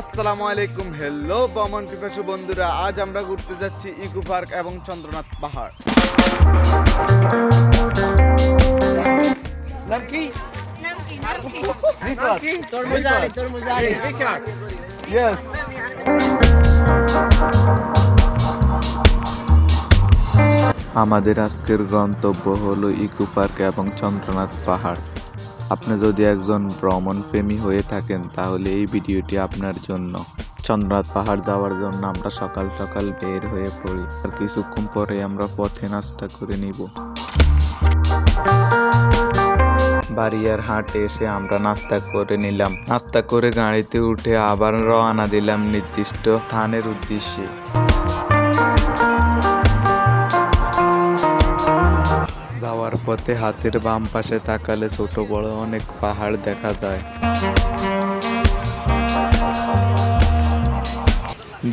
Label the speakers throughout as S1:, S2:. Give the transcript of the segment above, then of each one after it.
S1: আসসালামু আলাইকুম। হ্যালো বমন পিপাসু বন্ধুরা আজ আমরা ঘুরতে যাচ্ছি ইকো পার্ক এবং চন্দ্রনাথ পাহাড়।
S2: নাম কি?
S1: আমাদের আজকের গন্তব্য হলো ইকো পার্ক এবং চন্দ্রনাথ পাহাড়। আপনি যদি একজন ভ্রমণ প্রেমী হয়ে থাকেন, তাহলে এই ভিডিওটি আপনার জন্য। চন্দ্রনাথ পাহাড় যাওয়ার জন্য আমরা সকাল সকাল বের হয়ে পড়ি। আর কিছুক্ষণ পরে আমরা পথে নাস্তা করে নিব। বাড়িয়ার হাটে এসে আমরা নাস্তা করে নিলাম। নাস্তা করে গাড়িতে উঠে আবার রওনা দিলাম নির্দিষ্ট স্থানের উদ্দেশ্যে। যাওয়ার পথে হাতের বাম পাশে তাকালে ছোট বড় অনেক পাহাড় দেখা যায়।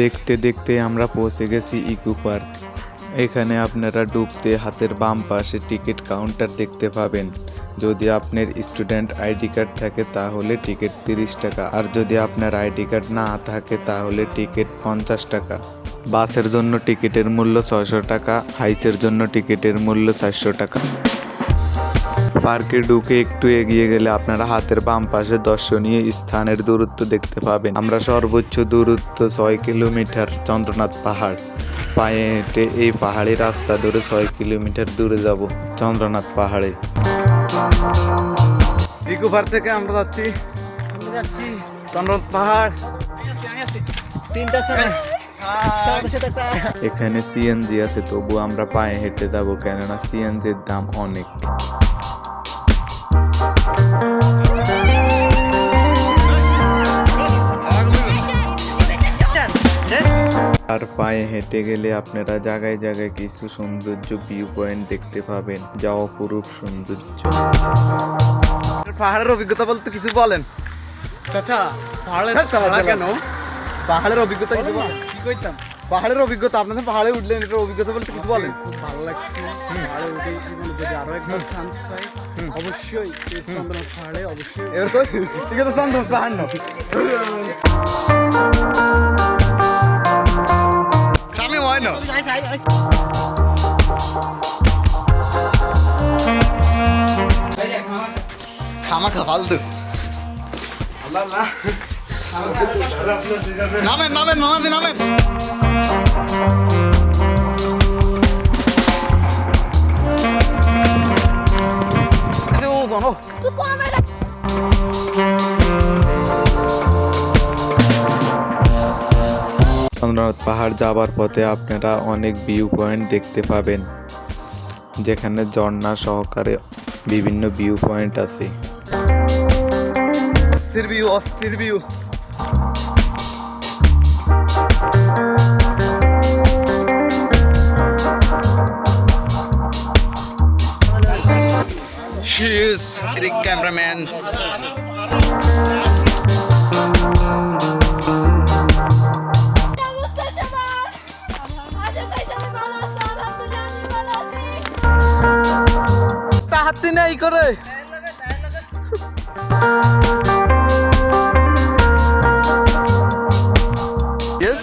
S1: দেখতে দেখতে আমরা পৌঁছে গেছি ইকো পার্ক। এখানে আপনারা ডুবতে হাতের বাম পাশে টিকিট কাউন্টার দেখতে পাবেন। যদি আপনার স্টুডেন্ট আইডি কার্ড থাকে, তাহলে টিকিট তিরিশ টাকা। আর যদি আপনার আইডি কার্ড না থাকে, তাহলে টিকিট পঞ্চাশ টাকা। বাসের জন্য টিকিটের মূল্য ছয়শো টাকা, হাইসের জন্য টিকিটের মূল্য চারশো টাকা। পার্কে ঢুকে একটু এগিয়ে গেলে আপনারা হাতের বাম পাশে দর্শনীয় স্থানের দূরত্ব দেখতে পাবেন। আমরা সর্বোচ্চ দূরত্ব ছয় কিলোমিটার চন্দ্রনাথ পাহাড়। পায়ে হেঁটে এই পাহাড়ি রাস্তা ধরে ছয় কিলোমিটার দূরে যাব, চন্দ্রনাথ পাহাড়ে। ইকো পার্ক থেকে আমরা যাচ্ছি।
S2: আমরা যাচ্ছি।
S1: চন্দ্রনাথ পাহাড়।
S2: তিনটা সাথে
S1: এখানে সিএনজি আছে তবু আমরা পায়ে হেঁটে যাব কেননা সিএনজির দাম অনেক। আর পায়ে হেঁটে গেলে আপনারা জায়গায় জায়গায় কিছু সৌন্দর্য ভিউ পয়েন্ট দেখতে পাবেন যা অপরূপ সৌন্দর্য। পাহাড়ের অভিজ্ঞতা বলতে কিছু বলেন।
S2: চাচা পাহাড়ে
S1: হ্যাঁ, চালা,
S2: কেন?
S1: পাহাড়ের অভিজ্ঞতা কিছু
S2: কি কইতাম?
S1: পাহাড়ের অভিজ্ঞতা আপনাদের পাহাড়ে উঠলেন এটার অভিজ্ঞতা বলতে কিছু বলেন।
S2: খুব ভালো লাগছে। পাহাড়ে উঠে যদি আরও একবার চান্স পাই অবশ্যই এই পাহাড়ে অবশ্যই
S1: এবার তো ঠিক আছে চন্দ্রনাথ পাহাড় না হয় না ফালতু নামেন নামেন মামাদি নামেন ও জানো চন্দ্রনাথ পাহাড় যাবার পথে আপনারা অনেক ভিউ পয়েন্ট দেখতে পাবেন। যেখানে ঝর্ণা সহকারে বিভিন্ন ভিউ পয়েন্ট আছে। অস্থির ভিউ অস্থির view She is a cameraman. তাহাতি নাই করে। Yes?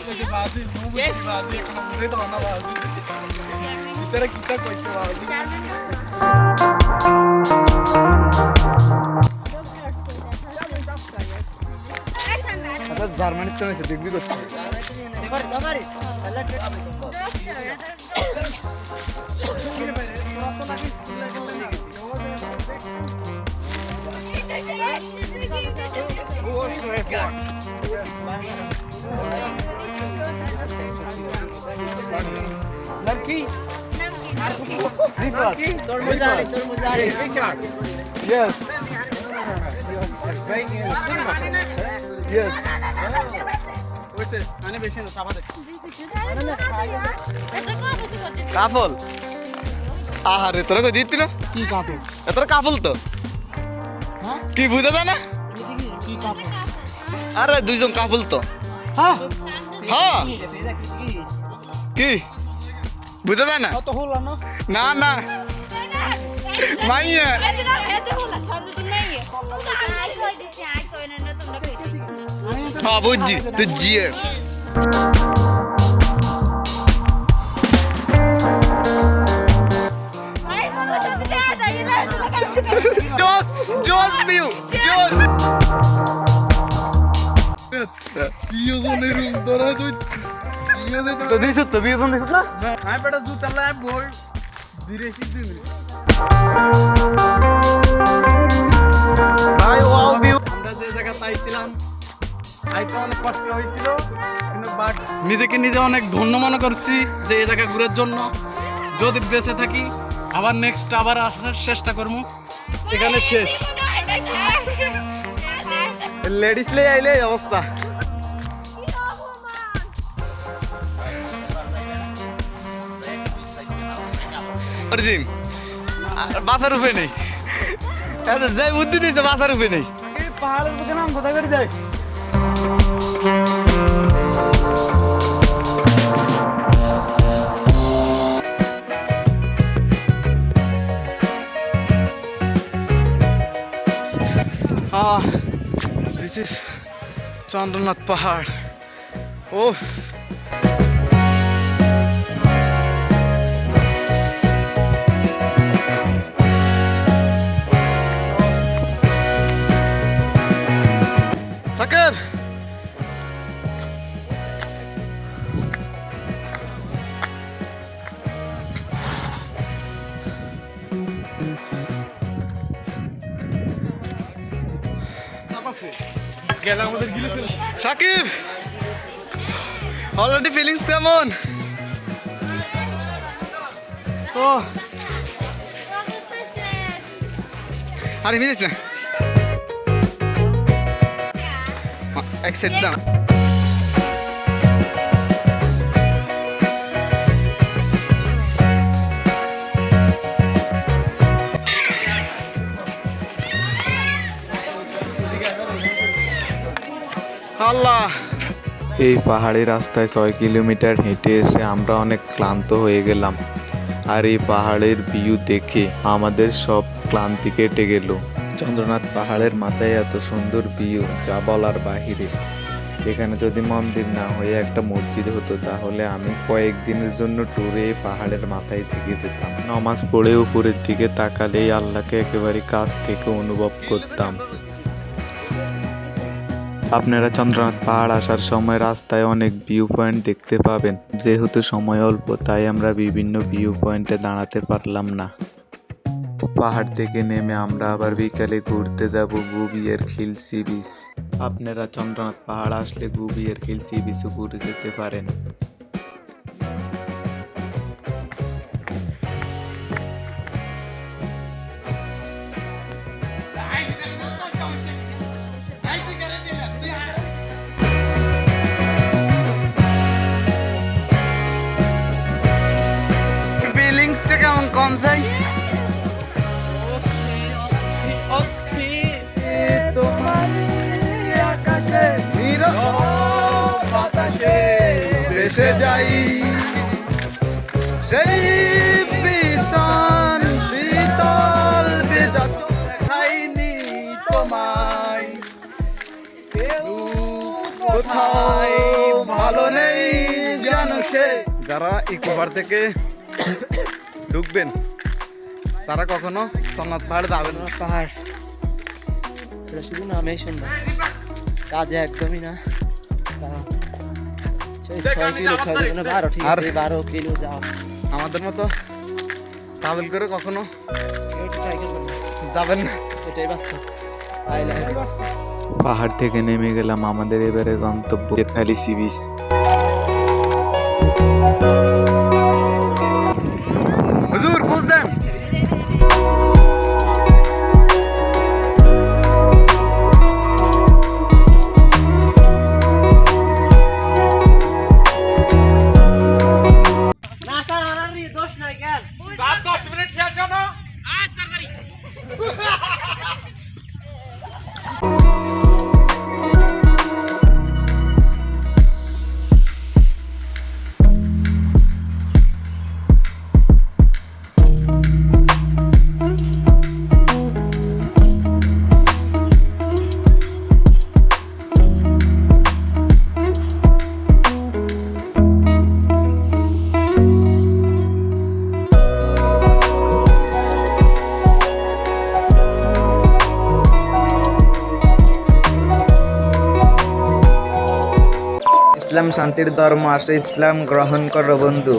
S1: আচ্ছা জার্মানির তো হয়েছে করছে।
S2: নাম কি
S3: নাম কি নাম কি
S1: রিফাত
S2: তরমুজ আলী তরমুজ আলী রিশাদ
S1: Yes, yes. কাফল আহারে তোরা কই দিতি না
S2: কি কাপড়
S1: এত কাফল তো? কি বুঝা যায় না
S2: কি কাপড়
S1: আরে দুইজন কাফল তো।
S2: হ্যাঁ
S1: হ্যাঁ। কি? বুঝা যায় না?
S2: না
S1: না। মাইয়া।
S4: হ্যাঁ বুঝছি। তুই জিয়ার্স।
S2: প্রিয়জনের রুম ধরা তুই
S4: তো দিছ তো বিয়ে দিছ না?
S2: বেটা জুতা লাই বই ধীরে শিখবি
S4: ভাই ওয়াও ভিউ
S2: আমরা যে জায়গা পাইছিলাম আইতে অনেক কষ্ট হয়েছিল কিন্তু বাট নিজেকে নিজে অনেক ধন্য মনে করছি যে এই জায়গা ঘুরার জন্য। যদি বেঁচে থাকি আবার নেক্সট আবার আসার চেষ্টা করব। এখানে শেষ।
S4: লেডিস লে আইলে এই অবস্থা অরিজিম বাসার উপরে নেই এত যে বুদ্ধি দিয়েছে বাসার উপরে নেই
S2: পাহাড়ের বুকে নাম কোথায় করে যায়
S4: Ah, this is Chandranath Pahad. Oof.
S2: Sakib
S4: Sakib already feelings কেমন? ও আরে মিলিস না। এক সেট দাও। আল্লাহ
S1: এই পাহাড়ি রাস্তায় ছয় কিলোমিটার হেঁটে এসে আমরা অনেক ক্লান্ত হয়ে গেলাম। আর এই পাহাড়ের ভিউ দেখে আমাদের সব ক্লান্তি কেটে গেল। চন্দ্রনাথ পাহাড়ের মাথায় এত সুন্দর ভিউ যা বলার বাহিরে। এখানে যদি মন্দির না হয়ে একটা মসজিদ হতো, তাহলে আমি কয়েকদিনের জন্য ট্যুরে পাহাড়ের মাথায় থেকে যেতাম। নমাজ পড়ে উপরের দিকে তাকালেই আল্লাহকে একেবারে কাছ থেকে অনুভব করতাম। আপনারা চন্দ্রনাথ পাহাড় আসার সময় রাস্তায় অনেক ভিউ পয়েন্ট দেখতে পাবেন। যেহেতু সময় অল্প, তাই আমরা বিভিন্ন ভিউ পয়েন্টে দাঁড়াতে পারলাম না। পাহাড় থেকে নেমে আমরা আবার বিকালে ঘুরতে যাব গুবিয়ের খিল সি বিচ। আপনারা চন্দ্রনাথ পাহাড় আসলে গুবিয়ের খিল সি বিচও ঘুরে যেতে পারেন।
S4: কোথায়? ভালো নেই জানো সে।
S2: যারা ইকোবার থেকে ঢুকবেন তারা কখনো সোমনাথ পাহাড়ে যাবেন না।
S5: পাহাড়। এটা শুধু নামেই সুন্দর কাজে একদমই না। ছয় কিলো ছয় কিলো বারো ঠিক
S2: আর-
S5: আছে বারো কিলো যাও।
S2: আমাদের মতো ট্রাভেল করে কখনো। যাবেন না।
S5: এটাই বাস্তব।
S1: পাহাড় থেকে নেমে গেলাম আমাদের এবারে গন্তব্য খালি সি বিচ।
S4: শান্তির ধর্ম আসে ইসলাম গ্রহণ করো বন্ধু।